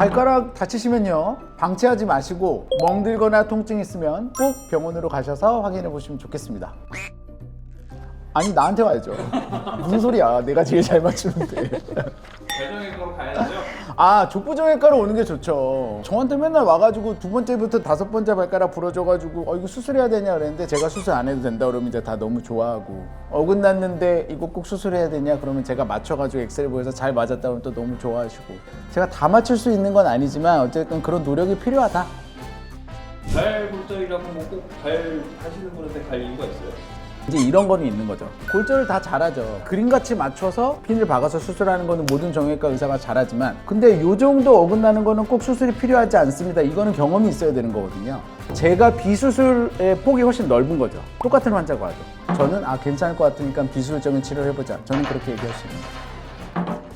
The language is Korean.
발가락 다치시면요 방치하지 마시고 멍들거나 통증 있으면 꼭 병원으로 가셔서 확인해 보시면 좋겠습니다. 아니 나한테 와야죠. 무슨 소리야? 내가 제일 잘 맞추는데. 대정외과로 가야죠. 아 족부정외과로 오는 게 좋죠. 저한테 맨날 와가지고 두 번째부터 다섯 번째 발가락 부러져가지고 어 이거 수술해야 되냐 그랬는데 제가 수술 안 해도 된다 그러면 이제 다 너무 좋아하고 어긋났는데 이거 꼭 수술해야 되냐 그러면 제가 맞춰가지고 엑스레이 보여서 잘 맞았다 그러면 또 너무 좋아하시고. 제가 다 맞출 수 있는 건 아니지만 어쨌든 그런 노력이 필요하다. 발 골절이라고 뭐꼭발 하시는 분한테 갈 이유가 있어요? 이제 이런 거는 있는 거죠. 골절을 다 잘하죠. 그림같이 맞춰서 핀을 박아서 수술하는 거는 모든 정형외과 의사가 잘하지만 근데 요 정도 어긋나는 거는 꼭 수술이 필요하지 않습니다. 이거는 경험이 있어야 되는 거거든요. 제가 비수술의 폭이 훨씬 넓은 거죠. 똑같은 환자가 와도. 저는 아 괜찮을 것 같으니까 비수술적인 치료를 해보자. 저는 그렇게 얘기할 수 있는 거예요.